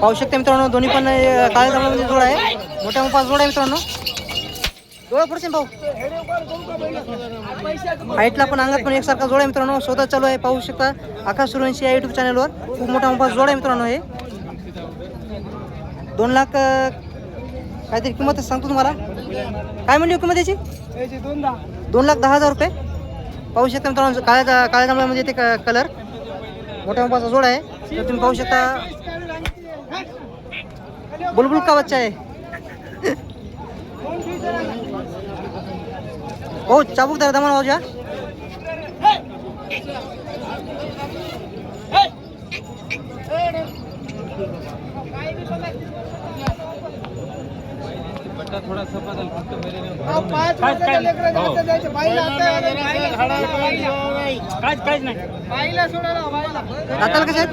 पाहू शकते मित्रांनो दोन्ही पण काळ्या जांभळामध्ये जोड आहे. मोठ्या पाच जोड आहे मित्रांनो. डोळा पुढचे भाऊ. हाईटला पण अंगात पण एकसारखा जोड आहे मित्रांनो. शोधा चालू आहे पाहू शकता. आकाश सुरवंशी या युट्यूब चॅनलवर खूप मोठा मोठा जोड आहे मित्रांनो हे. दोन लाख काहीतरी किंमत सांगतो तुम्हाला. काय म्हणली किंमत याची? दोन लाख दहा हजार रुपये. पाहू शकता मित्रांनो काळ्या काळ्या जांभळामध्ये ते क- कलर मोठ्या मोठा जोड आहे. तर तुम्ही पाहू शकता. बुलबुल का बच्चा आहे? हो चाबूक दार दमन भाऊजा कसे आहेत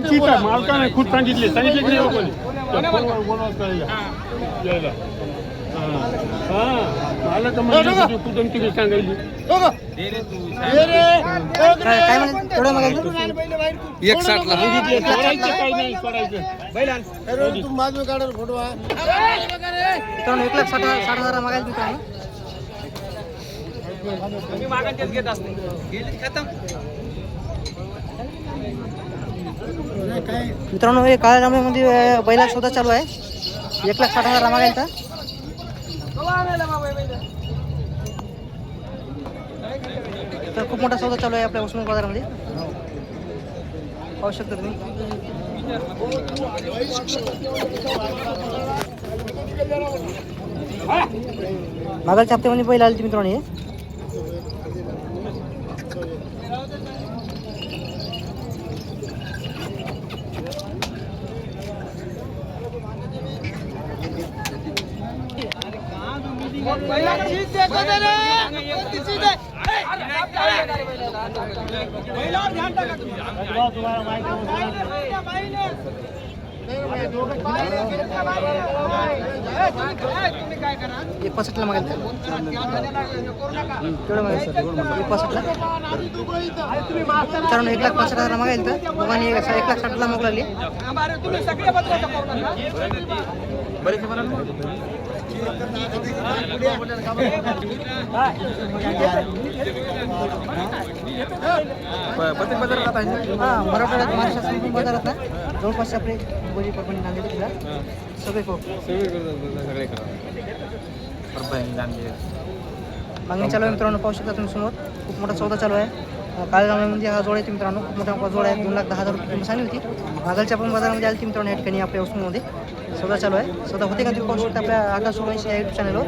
ठीक आहे मालकाने खूप सांगितले सांगितले की नाही हो कोणी? तर फोनवर सांगायची काय काय म्हणे मागायचं एक साठला सोडायचं काही नाही सोडायचं मित्रांनो एक लाख साठ हजार- साठ हजार मागायचं मित्रांनो मित्रांनो हे काळ्या रामामध्ये बैला शोधा चालू आहे एक लाख साठ हजार मागायचा तर खूप मोठा सौदा चालू आहे आपल्या उस्मान बाजारामध्ये. पाहू शकता तुम्ही. मागालच्या हप्त्यामध्ये बैल आले मित्रांनो हे. एक पासष्टला मागायचं केवढं मागायचं एक लाख पासष्ट हजार मागायला तर. दोघांनी एक लाख साठला मोकळाली प्रत्येक बाजारात आता आहे हां मराठवाड्यात महाराष्ट्रात संपूर्ण बाजारात ना. जवळपास आपले बोली परभणी नांदेड तिला सगळे करू. सगळे परभणी, नांदेड. मागणी चालू आहे मित्रांनो पाहू शकता तुम्ही समोर. खूप मोठा सौदा चालू आहे. अं, काळ्या जांभळ्यामध्ये हा जोड आहे मित्रांनो। खूप मोठा मोठा जोड आहे दोन लाख दहा हजार रुपये किंमत सांगली होती। मागलच्या पण बाजारामध्ये आली ती मित्रांनो या ठिकाणी आपल्या वस्तूमध्ये. सौदा चालू आहे. सौदा होते का तुम्ही पाहू शकता आपल्या आकाश सोळाशे या युट्यूब चॅनलवर